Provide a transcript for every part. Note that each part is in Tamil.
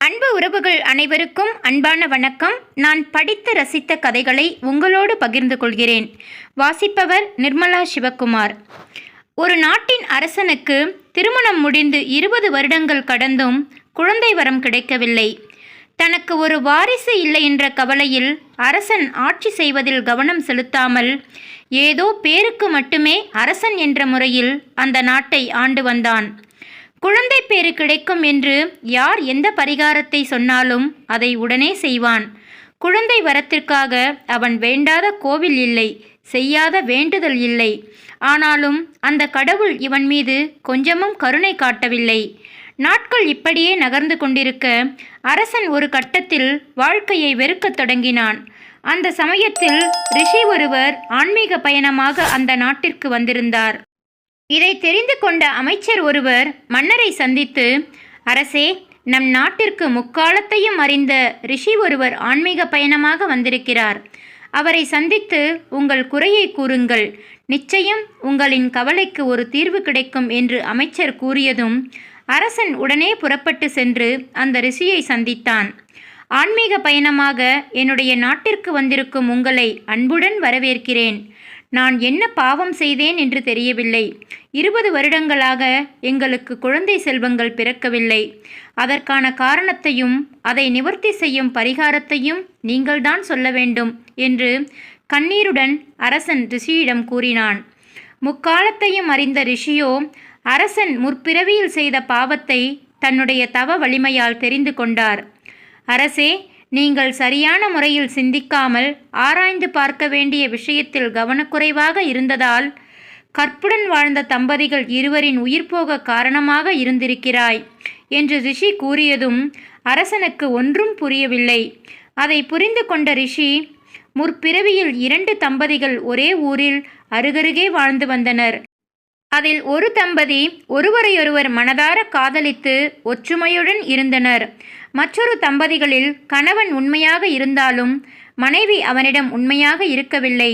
அன்பு உறவுகள் அனைவருக்கும் அன்பான வணக்கம். நான் படித்து ரசித்த கதைகளை உங்களோடு பகிர்ந்து கொள்கிறேன். வாசிப்பவர் நிர்மலா சிவகுமார். ஒரு நாட்டின் அரசனுக்கு திருமணம் முடிந்து இருபது வருடங்கள் கடந்தும் குழந்தை வரம் கிடைக்கவில்லை. தனக்கு ஒரு வாரிசு இல்லை என்ற கவலையில் அரசன் ஆட்சி செய்வதில் கவனம் செலுத்தாமல் ஏதோ பேருக்கு மட்டுமே அரசன் என்ற முறையில் அந்த நாட்டை ஆண்டு வந்தான். குழந்தை பேறு கிடைக்கும் என்று யார் எந்த பரிகாரத்தை சொன்னாலும் அதை உடனே செய்வான். குழந்தை வரத்திற்காக அவன் வேண்டாத கோவில் இல்லை செய்யாத வேண்டுதல் இல்லை. ஆனாலும் அந்த கடவுள் இவன் மீது கொஞ்சமும் கருணை காட்டவில்லை. நாட்கள் இப்படியே நகர்ந்து கொண்டிருக்க அரசன் ஒரு கட்டத்தில் வாழ்க்கையை வெறுக்கத் தொடங்கினான். அந்த சமயத்தில் ரிஷி ஒருவர் ஆன்மீக பயணமாக அந்த நாட்டிற்கு வந்திருந்தார். இதை தெரிந்து கொண்ட அமைச்சர் ஒருவர் மன்னரை சந்தித்து அரசே நம் நாட்டிற்கு முக்காலத்தையும் அறிந்த ரிஷி ஒருவர் ஆன்மீக பயணமாக வந்திருக்கிறார். அவரை சந்தித்து உங்கள் குறையை கூறுங்கள். நிச்சயம் உங்களின் கவலைக்கு ஒரு தீர்வு கிடைக்கும் என்று அமைச்சர் கூறியதும் அரசன் உடனே புறப்பட்டு சென்று அந்த ரிஷியை சந்தித்தான். ஆன்மீக பயணமாக என்னுடைய நாட்டிற்கு வந்திருக்கும் உங்களை அன்புடன் வரவேற்கிறேன். நான் என்ன பாவம் செய்தேன் என்று தெரியவில்லை. இருபது வருடங்களாக எங்களுக்கு குழந்தை செல்வங்கள் பிறக்கவில்லை. அதற்கான காரணத்தையும் அதை நிவர்த்தி செய்யும் பரிகாரத்தையும் நீங்கள்தான் சொல்ல வேண்டும் என்று கண்ணீருடன் அரசன் ரிஷியிடம் கூறினான். முக்காலத்தையும் அறிந்த ரிஷியோ அரசன் முற்பிறவியில் செய்த பாவத்தை தன்னுடைய தவ வலிமையால் தெரிந்து கொண்டார். அரசே நீங்கள் சரியான முறையில் சிந்திக்காமல் ஆராய்ந்து பார்க்க வேண்டிய விஷயத்தில் கவனக்குறைவாக இருந்ததால் கற்புடன் வாழ்ந்த தம்பதிகள் இருவரின் உயிர் போக காரணமாக இருந்திருக்கிறாய் என்று ரிஷி கூறியதும் அரசனுக்கு ஒன்றும் புரியவில்லை. அதை புரிந்து கொண்ட ரிஷி முற்பிறவியில் இரண்டு தம்பதிகள் ஒரே ஊரில் அருகருகே வாழ்ந்து வந்தனர். அதில் ஒரு தம்பதி ஒருவரையொருவர் மனதார காதலித்து ஒற்றுமையுடன் இருந்தனர். மற்றொரு தம்பதிகளில் கணவன் உண்மையாக இருந்தாலும் மனைவி அவனிடம் உண்மையாக இருக்கவில்லை.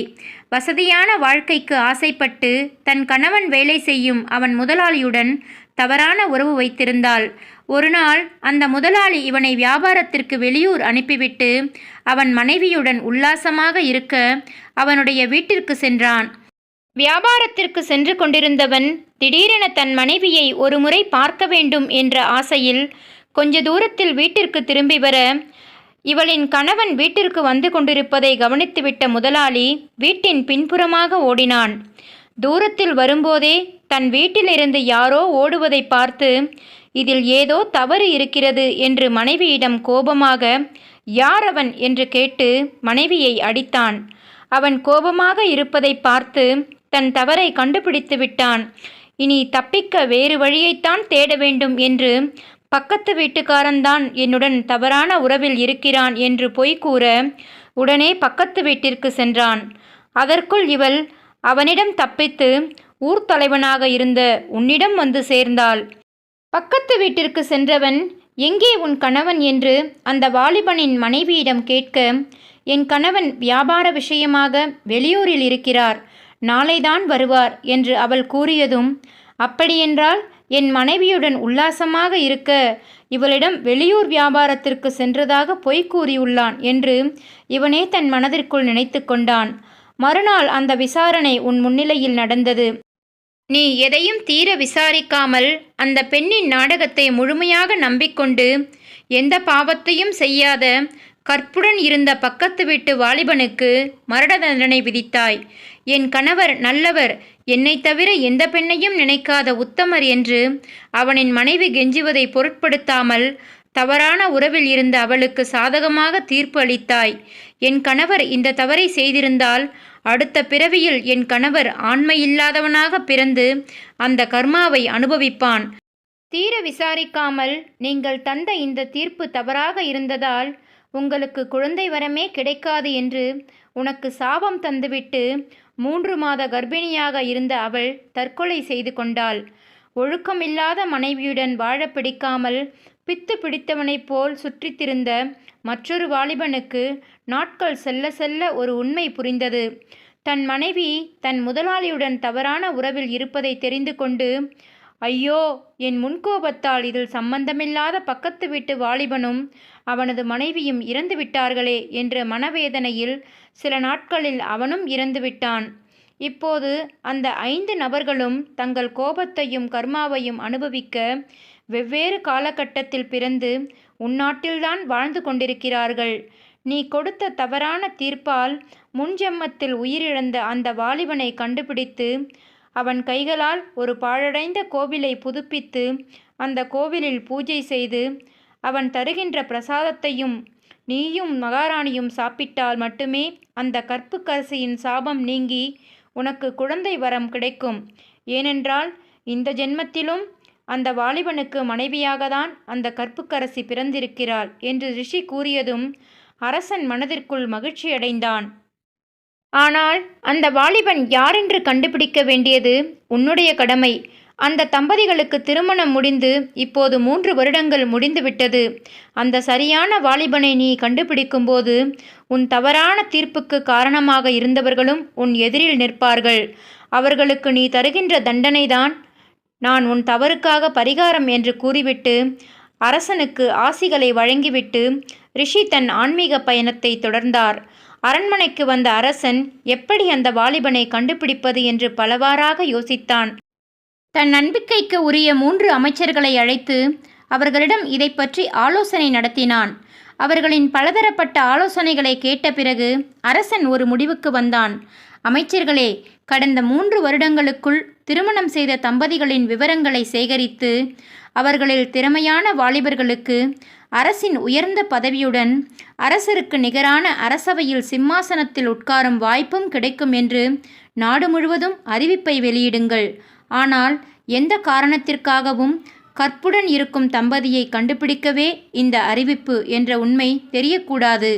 வசதியான வாழ்க்கைக்கு ஆசைப்பட்டு தன் கணவன் வேலை செய்யும் அவன் முதலாளியுடன் தவறான உறவு வைத்திருந்தாள். ஒருநாள் அந்த முதலாளி இவனை வியாபாரத்திற்கு வெளியூர் அனுப்பிவிட்டு அவன் மனைவியுடன் உல்லாசமாக இருக்க அவனுடைய வீட்டிற்கு சென்றான். வியாபாரத்திற்கு சென்று கொண்டிருந்தவன் திடீரென தன் மனைவியை ஒருமுறை பார்க்க வேண்டும் என்ற ஆசையில் கொஞ்ச தூரத்தில் வீட்டிற்கு திரும்பி வர இவளின் கணவன் வீட்டிற்கு வந்து கொண்டிருப்பதை கவனித்துவிட்ட முதலாளி வீட்டின் பின்புறமாக ஓடினான். தூரத்தில் வரும்போதே தன் வீட்டிலிருந்து யாரோ ஓடுவதை பார்த்து இதில் ஏதோ தவறு இருக்கிறது என்று மனைவியிடம் கோபமாக யார் அவன்? என்று கேட்டு மனைவியை அடித்தான். அவன் கோபமாக இருப்பதை பார்த்து தன் தவறை கண்டுபிடித்து விட்டான். இனி தப்பிக்க வேறு வழியைத்தான் தேட வேண்டும் என்று பக்கத்து வீட்டுக்காரன்தான் என்னுடன் தவறான உறவில் இருக்கிறான் என்று பொய் கூற உடனே பக்கத்து வீட்டிற்கு சென்றான். அதற்குள் இவள் அவனிடம் தப்பித்து ஊர் தலைவனாக இருந்த உன்னிடம் வந்து சேர்ந்தாள். பக்கத்து வீட்டிற்கு சென்றவன் எங்கே உன் கணவன்? என்று அந்த வாலிபனின் மனைவியிடம் கேட்க என் கணவன் வியாபார விஷயமாக வெளியூரில் இருக்கிறார். நாளைதான் வருவார் என்று அவள் கூறியதும் அப்படியென்றால் என் மனைவியுடன் உல்லாசமாக இருக்க இவளிடம் வெளியூர் வியாபாரத்திற்கு சென்றதாக பொய் கூறியுள்ளான் என்று இவனே தன் மனதிற்குள் நினைத்து கொண்டான். மறுநாள் அந்த விசாரணை உன் முன்னிலையில் நடந்தது. நீ எதையும் தீர விசாரிக்காமல் அந்த பெண்ணின் நாடகத்தை முழுமையாக நம்பிக்கொண்டு எந்த பாவத்தையும் செய்யாத கற்புடன் இருந்த பக்கத்து வீட்டு வாலிபனுக்கு மரண தண்டனை விதித்தாய். என் கணவர் நல்லவர் என்னை தவிர எந்த பெண்ணையும் நினைக்காத உத்தமர் என்று அவனின் மனைவி கெஞ்சுவதை பொருட்படுத்தாமல் தவறான உறவில் இருந்த அவளுக்கு சாதகமாக தீர்ப்பு அளித்தாய். என் கணவர் இந்த தவறை செய்திருந்தால் அடுத்த பிறவியில் என் கணவர் ஆண்மையில்லாதவனாக பிறந்து அந்த கர்மாவை அனுபவிப்பான். தீர விசாரிக்காமல் நீங்கள் தந்த இந்த தீர்ப்பு தவறாக இருந்ததால் உங்களுக்கு குழந்தை வரமே கிடைக்காது என்று உனக்கு சாபம் தந்துவிட்டு மூன்று மாத கர்ப்பிணியாக இருந்த அவள் தற்கொலை செய்து கொண்டாள். ஒழுக்கமில்லாத மனைவியுடன் வாழ பிடிக்காமல் பித்து பிடித்தவனைப் போல் சுற்றித்திருந்த மற்றொரு வாலிபனுக்கு நாட்கள் செல்ல செல்ல ஒரு உண்மை புரிந்தது. தன் மனைவி தன் முதலாளியுடன் தவறான உறவில் இருப்பதை தெரிந்து கொண்டு ஐயோ என் முன்கோபத்தால் இதில் சம்பந்தமில்லாத பக்கத்து வீட்டு வாலிபனும் அவனது மனைவியும் இறந்து விட்டார்களே என்ற மனவேதனையில் சில நாட்களில் அவனும் இறந்து விட்டான். இப்போது அந்த ஐந்து நபர்களும் தங்கள் கோபத்தையும் கர்மாவையும் அனுபவிக்க வெவ்வேறு காலகட்டத்தில் பிறந்து உன்னாட்டில்தான் வாழ்ந்து கொண்டிருக்கிறார்கள். நீ கொடுத்த தவறான தீர்ப்பால் முன்ஜென்மத்தில் உயிரிழந்த அந்த வாலிபனை கண்டுபிடித்து அவன் கைகளால் ஒரு பாழடைந்த கோவிலை புதுப்பித்து அந்த கோவிலில் பூஜை செய்து அவன் தருகின்ற பிரசாதத்தையும் நீயும் மகாராணியும் சாப்பிட்டால் மட்டுமே அந்த கற்புக்கரசியின் சாபம் நீங்கி உனக்கு குழந்தை வரம் கிடைக்கும். ஏனென்றால் இந்த ஜென்மத்திலும் அந்த வாலிபனுக்கு மனைவியாகத்தான் அந்த கற்புக்கரசி பிறந்திருக்கிறாள் என்று ரிஷி கூறியதும் அரசன் மனதிற்குள் மகிழ்ச்சியடைந்தான். ஆனால் அந்த வாலிபன் யாரென்று கண்டுபிடிக்க வேண்டியது உன்னுடைய கடமை. அந்த தம்பதிகளுக்கு திருமணம் முடிந்து இப்போது மூன்று வருடங்கள் முடிந்துவிட்டது. அந்த சரியான வாலிபனை நீ கண்டுபிடிக்கும்போது உன் தவறான தீர்ப்புக்கு காரணமாக இருந்தவர்களும் உன் எதிரில் நிற்பார்கள். அவர்களுக்கு நீ தருகின்ற தண்டனைதான் நான் உன் தவறுக்காக பரிகாரம் என்று கூறிவிட்டு அரசனுக்கு ஆசிகளை வழங்கிவிட்டு ரிஷி தன் ஆன்மீக பயணத்தை தொடர்ந்தார். அரண்மனைக்கு வந்த அரசன் எப்படி அந்த வாலிபனை கண்டுபிடிப்பது என்று பலவாறாக யோசித்தான். தன் நம்பிக்கைக்கு உரிய மூன்று அமைச்சர்களை அழைத்து அவர்களிடம் இதை பற்றி ஆலோசனை நடத்தினான். அவர்களின் பலதரப்பட்ட ஆலோசனைகளை கேட்ட பிறகு அரசன் ஒரு முடிவுக்கு வந்தான். அமைச்சர்களே கடந்த மூன்று வருடங்களுக்குள் திருமணம் செய்த தம்பதிகளின் விவரங்களை சேகரித்து அவர்களில் திறமையான வாலிபர்களுக்கு அரசின் உயர்ந்த பதவியுடன் அரசருக்கு நிகரான அரசவையில் சிம்மாசனத்தில் உட்காரும் வாய்ப்பும் கிடைக்கும் என்று நாடு முழுவதும் அறிவிப்பை வெளியிடுங்கள். ஆனால் எந்த காரணத்திற்காகவும் கற்புடன் இருக்கும் தம்பதியை கண்டுபிடிக்கவே இந்த அறிவிப்பு என்ற உண்மை தெரியக்கூடாது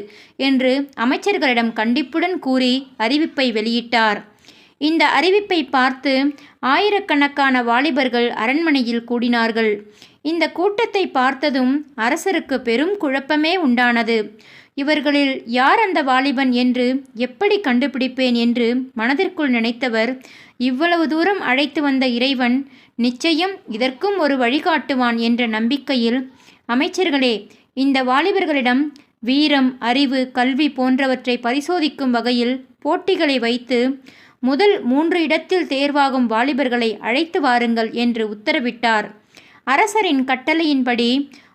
என்று அமைச்சர்களிடம் கண்டிப்புடன் கூறி அறிவிப்பை வெளியிட்டார். இந்த அறிவிப்பை பார்த்து ஆயிரக்கணக்கான வாலிபர்கள் அரண்மனையில் கூடினார்கள். இந்த கூட்டத்தை பார்த்ததும் அரசருக்கு பெரும் குழப்பமே உண்டானது. இவர்களில் யார் அந்த வாலிபன் என்று எப்படி கண்டுபிடிப்பேன் என்று மனதிற்குள் நினைத்தவர் இவ்வளவு தூரம் அழைத்து வந்த இறைவன் நிச்சயம் இதற்கும் ஒரு வழிகாட்டுவான் என்ற நம்பிக்கையில் அமைச்சர்களே இந்த வாலிபர்களிடம் வீரம் அறிவு கல்வி போன்றவற்றை பரிசோதிக்கும் வகையில் போட்டிகளை வைத்து முதல் மூன்று இடத்தில் தேர்வாகும் வாலிபர்களை அழைத்து வாருங்கள் என்று உத்தரவிட்டார். அரசரின் கட்டளையின்படி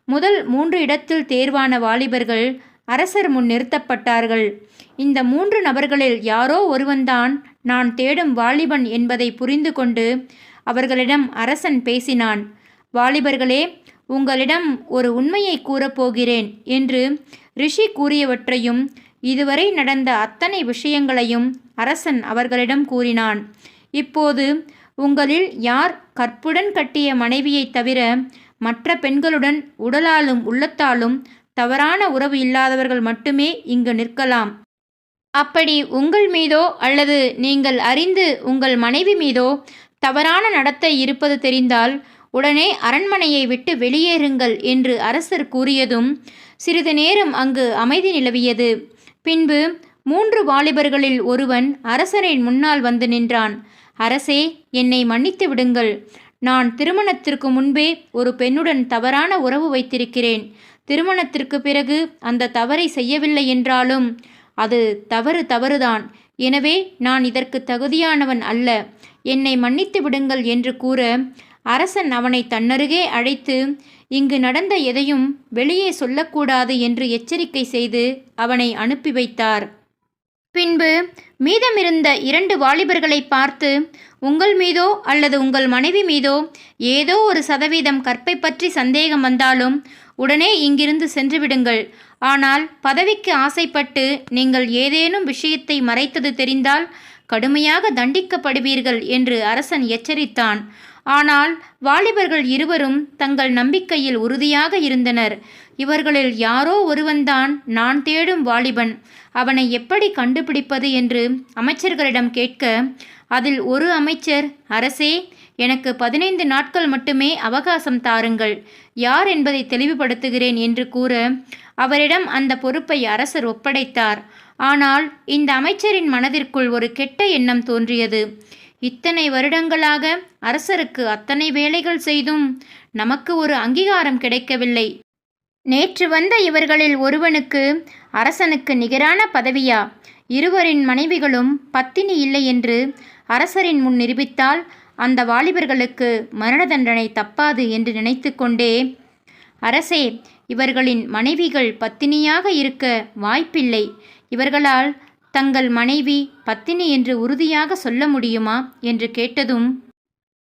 முதல் மூன்று இடத்தில் தேர்வான வாலிபர்கள் அரசர் முன் நிறுத்தப்பட்டார்கள். இந்த மூன்று நபர்களில் யாரோ ஒருவன்தான் நான் தேடும் வாலிபன் என்பதை புரிந்து கொண்டு அவர்களிடம் அரசன் பேசினான். வாலிபர்களே உங்களிடம் ஒரு உண்மையை கூறப்போகிறேன் என்று ரிஷி கூறியவற்றையும் இதுவரை நடந்த அத்தனை விஷயங்களையும் அரசன் அவர்களிடம் கூறினான். இப்போது உங்களில் யார் கற்புடன் கட்டிய மனைவியைத் தவிர மற்ற பெண்களுடன் உடலாலும் உள்ளத்தாலும் தவறான உறவு இல்லாதவர்கள் மட்டுமே இங்கு நிற்கலாம். அப்படி உங்கள் மீதோ அல்லது நீங்கள் அறிந்து உங்கள் மனைவி மீதோ தவறான நடத்தை இருப்பது தெரிந்தால் உடனே அரண்மனையை விட்டு வெளியேறுங்கள் என்று அரசர் கூறியதும் சிறிது நேரம் அங்கு அமைதி நிலவியது. பின்பு மூன்று வாலிபர்களில் ஒருவன் அரசரின் முன்னால் வந்து நின்றான். அரசே என்னை மன்னித்து விடுங்கள். நான் திருமணத்திற்கு முன்பே ஒரு பெண்ணுடன் தவறான உறவு வைத்திருக்கிறேன். திருமணத்திற்கு பிறகு அந்த தவறை செய்யவில்லை என்றாலும் அது தவறு தவறுதான். எனவே நான் இதற்கு தகுதியானவன் அல்ல. என்னை மன்னித்து விடுங்கள் என்று கூற அரசன் அவனை தன்னருகே அழைத்து இங்கு நடந்த எதையும் வெளியே சொல்லக்கூடாது என்று எச்சரிக்கை செய்து அவனை அனுப்பி வைத்தார். பின்பு மீதமிருந்த இரண்டு வாலிபர்களை பார்த்து உங்கள் மீதோ அல்லது உங்கள் மனைவி மீதோ ஏதோ ஒரு சதவீதம் கற்பை பற்றி சந்தேகம் வந்தாலும் உடனே இங்கிருந்து சென்றுவிடுங்கள். ஆனால் பதவிக்கு ஆசைப்பட்டு நீங்கள் ஏதேனும் விஷயத்தை மறைத்தது தெரிந்தால் கடுமையாக தண்டிக்கப்படுவீர்கள் என்று அரசன் எச்சரித்தான். ஆனால் வாலிபர்கள் இருவரும் தங்கள் நம்பிக்கையில் உறுதியாக இருந்தனர். இவர்களில் யாரோ ஒருவன்தான் நான் தேடும் வாலிபன். அவனை எப்படி கண்டுபிடிப்பது என்று அமைச்சர்களிடம் கேட்க அதில் ஒரு அமைச்சர் அரசே எனக்கு பதினைந்து நாட்கள் மட்டுமே அவகாசம் தாருங்கள். யார் என்பதை தெளிவுபடுத்துகிறேன் என்று கூற அவரிடம் அந்த பொறுப்பை அரசர் ஒப்படைத்தார். ஆனால் இந்த அமைச்சரின் மனதிற்குள் ஒரு கெட்ட எண்ணம் தோன்றியது. இத்தனை வருடங்களாக அரசருக்கு அத்தனை வேலைகள் செய்தும் நமக்கு ஒரு அங்கீகாரம் கிடைக்கவில்லை. நேற்று வந்த இவர்களில் ஒருவனுக்கு அரசனுக்கு நிகரான பதவியா? இருவரின் மனைவிகளும் பத்தினி இல்லை என்று அரசரின் முன் நிரூபித்தால் அந்த வாலிபர்களுக்கு மரண தண்டனை தப்பாது என்று நினைத்து கொண்டே அரசே இவர்களின் மனைவிகள் பத்தினியாக இருக்க வாய்ப்பில்லை. இவர்களால் தங்கள் மனைவி பத்தினி என்று உறுதியாக சொல்ல முடியுமா? என்று கேட்டதும்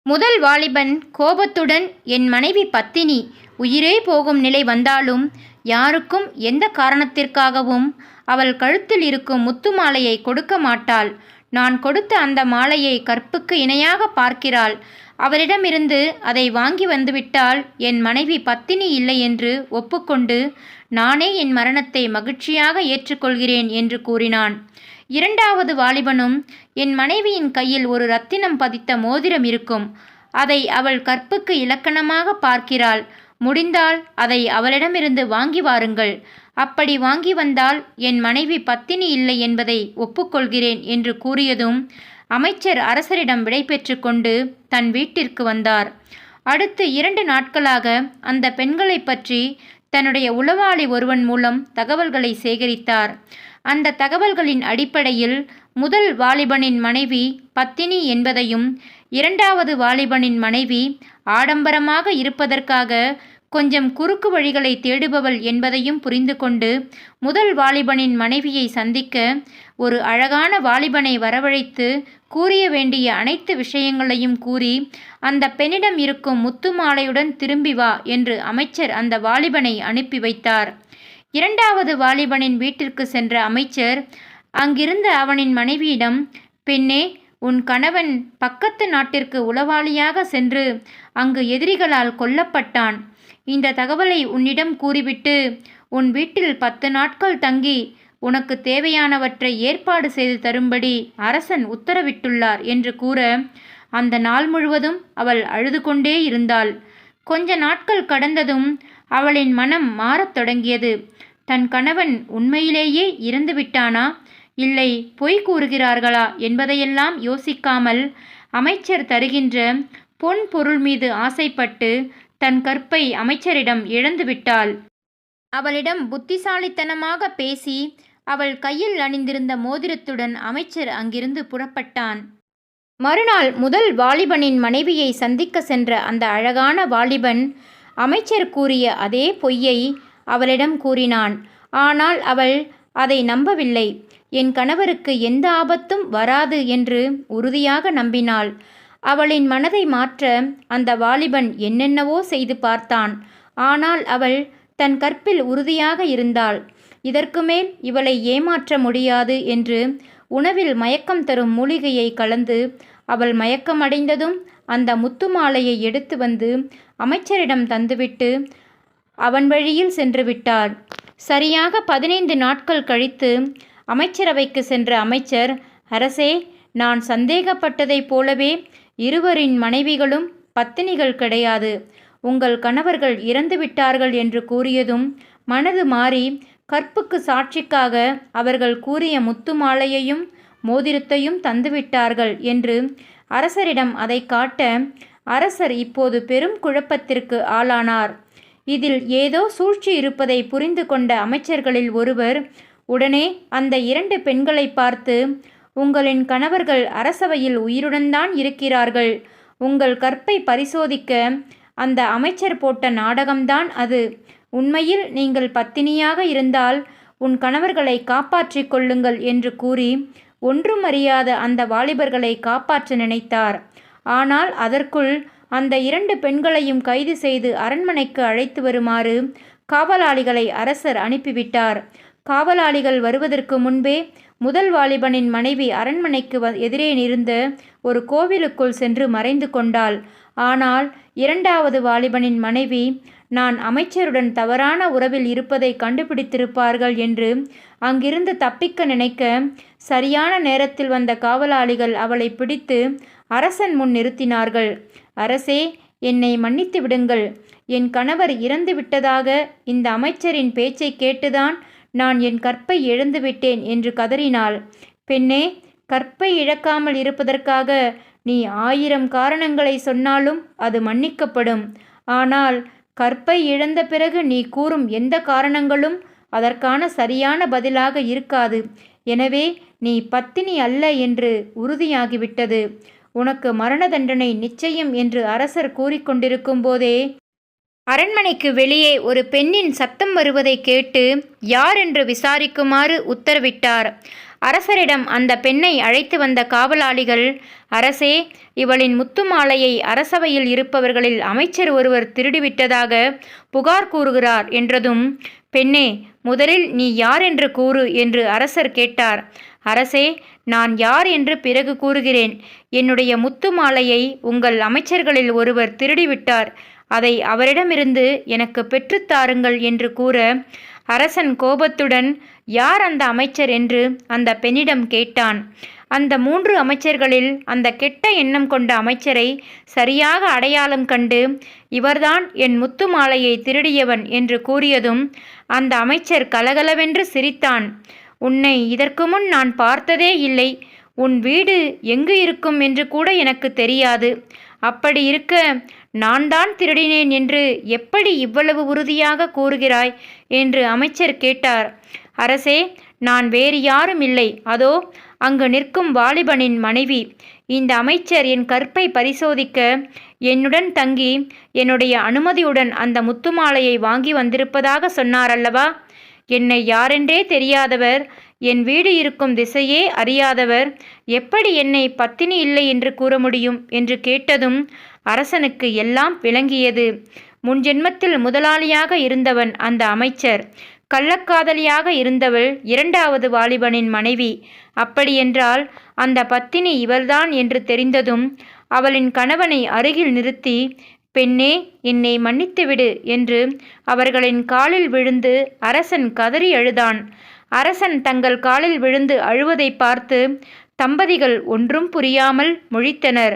முதல் வாலிபன் கோபத்துடன் என் மனைவி பத்தினி உயிரே போகும் நிலை வந்தாலும் யாருக்கும் எந்த காரணத்திற்காகவும் அவள் கழுத்தில் இருக்கும் முத்து மாலையை கொடுக்க மாட்டாள். நான் கொடுத்த அந்த மாலையை கற்புக்கு இணையாக பார்க்கிறாள். அவரிடமிருந்து அதை வாங்கி வந்துவிட்டால் என் மனைவி பத்தினி இல்லை என்று ஒப்புக்கொண்டு நானே என் மரணத்தை மகிழ்ச்சியாக ஏற்றுக்கொள்கிறேன் என்று கூறினான். இரண்டாவது வாலிபனும் என் மனைவியின் கையில் ஒரு ரத்தினம் பதித்த மோதிரம் இருக்கும். அதை அவள் கற்புக்கு இலக்கணமாக பார்க்கிறாள். முடிந்தால் அதை அவளிடமிருந்து வாங்கி வாருங்கள். அப்படி வாங்கி வந்தால் என் மனைவி பத்தினி இல்லை என்பதை ஒப்புக்கொள்கிறேன் என்று கூறியதும் அமைச்சர் அரசரிடம் விடைபெற்று கொண்டு தன் வீட்டிற்கு வந்தார். அடுத்து இரண்டு நாட்களாக அந்த பெண்களை பற்றி தன்னுடைய உளவாளி ஒருவன் மூலம் தகவல்களை சேகரித்தார். அந்த தகவல்களின் அடிப்படையில் முதல் வாலிபனின் மனைவி பத்தினி என்பதையும் இரண்டாவது வாலிபனின் மனைவி ஆடம்பரமாக இருப்பதற்காக கொஞ்சம் குறுக்கு வழிகளை தேடுபவள் என்பதையும் புரிந்து கொண்டு முதல் வாலிபனின் மனைவியை சந்திக்க ஒரு அழகான வாலிபனை வரவழைத்து கூறிய வேண்டிய அனைத்து விஷயங்களையும் கூறி அந்த பெண்ணிடம் இருக்கும் முத்து மாலையுடன் திரும்பி வா என்று அமைச்சர் அந்த வாலிபனை அனுப்பி வைத்தார். இரண்டாவது வாலிபனின் வீட்டிற்கு சென்ற அமைச்சர் அங்கிருந்த அவனின் மனைவியிடம் பெண்ணே உன் கணவன் பக்கத்து நாட்டிற்கு உளவாளியாக சென்று அங்கு எதிரிகளால் கொல்லப்பட்டான். இந்த தகவலை உன்னிடம் கூறிவிட்டு உன் வீட்டில் பத்து நாட்கள் தங்கி உனக்கு தேவையானவற்றை ஏற்பாடு செய்து தரும்படி அரசன் உத்தரவிட்டுள்ளார் என்று கூற அந்த நாள் முழுவதும் அவள் அழுது கொண்டே இருந்தாள். கொஞ்ச நாட்கள் கடந்ததும் அவளின் மனம் மாறத் தொடங்கியது. தன் கணவன் உண்மையிலேயே இறந்து விட்டானா? இல்லை பொய் கூறுகிறார்களா என்பதையெல்லாம் யோசிக்காமல் அமைச்சர் தருகின்ற பொன் பொருள் மீது ஆசைப்பட்டு தன் கற்பை அமைச்சரிடம் இழந்துவிட்டாள். அவளிடம் புத்திசாலித்தனமாக பேசி அவள் கையில் அணிந்திருந்த மோதிரத்துடன் அமைச்சர் அங்கிருந்து புறப்பட்டான். மறுநாள் முதல் வாலிபனின் மனைவியை சந்திக்க சென்ற அந்த அழகான வாலிபன் அமைச்சர் கூறிய அதே பொய்யை அவளிடம் கூறினான். ஆனால் அவள் அதை நம்பவில்லை. என் கணவருக்கு எந்த ஆபத்தும் வராது என்று உறுதியாக நம்பினாள். அவளின் மனதை மாற்ற அந்த வாலிபன் என்னென்னவோ செய்து பார்த்தான். ஆனால் அவள் தன் கற்பில் உறுதியாக இருந்தாள். இதற்கு மேல் இவளை ஏமாற்ற முடியாது என்று உணவில் மயக்கம் தரும் மூலிகையை கலந்து அவள் மயக்கமடைந்ததும் அந்த முத்து மாலையை எடுத்து வந்து அமைச்சரிடம் தந்துவிட்டு அவன் வழியில் சென்று விட்டார் சரியாக பதினைந்து நாட்கள் கழித்து அமைச்சரவைக்கு சென்ற அமைச்சர் அரசே நான் சந்தேகப்பட்டதைப் போலவே இருவரின் மனைவிகளும் பத்தினிகள் கிடையாது. உங்கள் கணவர்கள் இறந்து விட்டார்கள் என்று கூறியதும் மனது மாறி கற்புக்கு சாட்சிக்காக அவர்கள் கூறிய முத்து மாலையையும் மோதிரத்தையும் தந்துவிட்டார்கள் என்று அரசரிடம் அதை காட்ட அரசர் இப்போது பெரும் குழப்பத்திற்கு ஆளானார். இதில் ஏதோ சூழ்ச்சி இருப்பதை புரிந்து கொண்ட அமைச்சர்களில் ஒருவர் உடனே அந்த இரண்டு பெண்களை பார்த்து உங்களின் கணவர்கள் அரசவையில் உயிருடன் தான் இருக்கிறார்கள். உங்கள் கற்பை பரிசோதிக்க அந்த அமைச்சர் போட்ட நாடகம்தான் அது. உண்மையில் நீங்கள் பத்தினியாக இருந்தால் உன் கணவர்களை காப்பாற்றிக் கொள்ளுங்கள் என்று கூறி ஒன்றும் அறியாத அந்த வாலிபர்களை காப்பாற்ற நினைத்தார். ஆனால் அதற்குள் அந்த இரண்டு பெண்களையும் கைது செய்து அரண்மனைக்கு அழைத்து வருமாறு காவலாளிகளை அரசர் அனுப்பிவிட்டார். காவலாளிகள் வருவதற்கு முன்பே முதல் வாலிபனின் மனைவி அரண்மனைக்கு வ எதிரே இருந்த ஒரு கோவிலுக்குள் சென்று மறைந்து கொண்டாள். ஆனால் இரண்டாவது வாலிபனின் மனைவி நான் அமைச்சருடன் தவறான உறவில் இருப்பதை கண்டுபிடித்திருப்பார்கள் என்று அங்கிருந்து தப்பிக்க நினைக்க சரியான நேரத்தில் வந்த காவலாளிகள் அவளை பிடித்து அரசன் முன் நிறுத்தினார்கள். அரசே என்னை மன்னித்து விடுங்கள். என் கணவர் இறந்து விட்டதாக இந்த அமைச்சரின் பேச்சை கேட்டுதான் நான் என் கற்பை இழந்துவிட்டேன் என்று கதறினாள். பெண்ணே கற்பை இழக்காமல் இருப்பதற்காக நீ ஆயிரம் காரணங்களை சொன்னாலும் அது மன்னிக்கப்படும். ஆனால் கற்பை இழந்த பிறகு நீ கூறும் எந்த காரணங்களும் அதற்கான சரியான பதிலாக இருக்காது. எனவே நீ பத்தினி அல்ல என்று உறுதியாகிவிட்டது. உனக்கு மரண தண்டனை நிச்சயம் என்று அரசர் கூறிக்கொண்டிருக்கும் போதே அரண்மனைக்கு வெளியே ஒரு பெண்ணின் சத்தம் வருவதை கேட்டு யார் என்று விசாரிக்குமாறு உத்தரவிட்டார். அரசரிடம் அந்த பெண்ணை அழைத்து வந்த காவலாளிகள் அரசே இவளின் முத்து மாலையை அரசவையில் இருப்பவர்களில் அமைச்சர் ஒருவர் திருடிவிட்டதாக புகார் கூறுகிறார் என்றதும் பெண்ணே முதலில் நீ யார் என்று கூறு என்று அரசர் கேட்டார். அரசே நான் யார் என்று பிறகு கூறுகிறேன். என்னுடைய முத்து மாலையை உங்கள் அமைச்சர்களில் ஒருவர் திருடிவிட்டார். அதை அவரிடமிருந்து எனக்கு பெற்றுத்தாருங்கள் என்று கூற அரசன் கோபத்துடன் யார் அந்த அமைச்சர்? என்று அந்த பெண்ணிடம் கேட்டான். அந்த மூன்று அமைச்சர்களில் அந்த கெட்ட எண்ணம் கொண்ட அமைச்சரை சரியாக அடையாளம் கண்டு இவர்தான் என் முத்து மாலையை திருடியவன் என்று கூறியதும் அந்த அமைச்சர் கலகலவென்று சிரித்தான். உன்னை இதற்கு முன் நான் பார்த்ததே இல்லை. உன் வீடு எங்கு இருக்கும் என்று கூட எனக்கு தெரியாது. அப்படி இருக்க நான் தான் திருடினேன் என்று எப்படி இவ்வளவு உறுதியாக கூறுகிறாய்? என்று அமைச்சர் கேட்டார். அரசே நான் வேறு யாரும் இல்லை. அதோ அங்கு நிற்கும் வாலிபனின் மனைவி. இந்த அமைச்சர் என் கற்பை பரிசோதிக்க என்னுடன் தங்கி என்னுடைய அனுமதியுடன் அந்த முத்துமாலையை வாங்கி வந்திருப்பதாக சொன்னார் அல்லவா என்னை யாரென்றே தெரியாதவர் என் வீடு இருக்கும் திசையே அறியாதவர் எப்படி என்னை பத்தினி இல்லை என்று கூற முடியும்? என்று கேட்டதும் அரசனுக்கு எல்லாம் விளங்கியது. முன்ஜென்மத்தில் முதலாளியாக இருந்தவன் அந்த அமைச்சர். கள்ளக்காதலியாக இருந்தவள் இரண்டாவது வாலிபனின் மனைவி. அப்படியென்றால் அந்த பத்தினி இவள்தான் என்று தெரிந்ததும் அவளின் கணவனை அருகில் நிறுத்தி பெண்ணே என்னை மன்னித்துவிடு என்று அவர்களின் காலில் விழுந்து அரசன் கதறி அழுதான். அரசன் தங்கள் காலில் விழுந்து அழுவதை பார்த்து தம்பதிகள் ஒன்றும் புரியாமல் முழித்தனர்.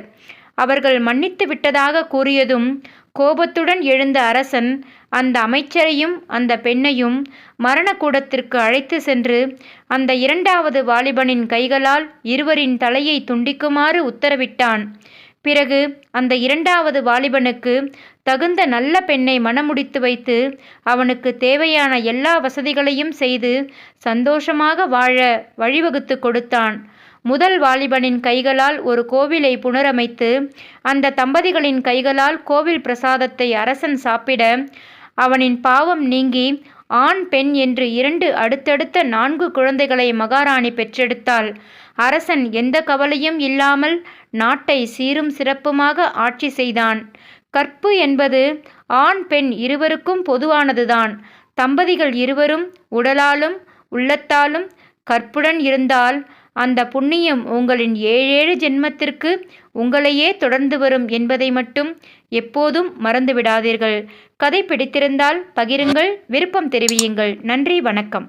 அவர்கள் மன்னித்து விட்டதாக கூறியதும் கோபத்துடன் எழுந்த அரசன் அந்த அமைச்சரையும் அந்த பெண்ணையும் மரணக்கூடத்திற்கு அழைத்து சென்று அந்த இரண்டாவது வாலிபனின் கைகளால் இருவரின் தலையை துண்டிக்குமாறு உத்தரவிட்டான். பிறகு அந்த இரண்டாவது வாலிபனுக்கு தகுந்த நல்ல பெண்ணை மணமுடித்து வைத்து அவனுக்கு தேவையான எல்லா வசதிகளையும் செய்து சந்தோஷமாக வாழ வழிவகுத்து கொடுத்தான். முதல் வாலிபனின் கைகளால் ஒரு கோவிலை புனரமைத்து அந்த தம்பதிகளின் கைகளால் கோவில் பிரசாதத்தை அரசன் சாப்பிட அவனின் பாவம் நீங்கி ஆண் பெண் என்று இரண்டு அடுத்தடுத்த நான்கு குழந்தைகளை மகாராணி பெற்றெடுத்தாள். அரசன் எந்த கவலையும் இல்லாமல் நாட்டை சீரும் சிறப்புமாக ஆட்சி செய்தான். கற்பு என்பது ஆண் பெண் இருவருக்கும் பொதுவானதுதான். தம்பதிகள் இருவரும் உடலாலும் உள்ளத்தாலும் கற்புடன் இருந்தால் அந்த புண்ணியம் உங்களின் ஏழேழு ஜென்மத்திற்கு உங்களையே தொடர்ந்து வரும் என்பதை மட்டும் எப்போதும் மறந்துவிடாதீர்கள். கதை பிடித்திருந்தால் பகிருங்கள் விருப்பம் தெரிவியுங்கள். நன்றி வணக்கம்.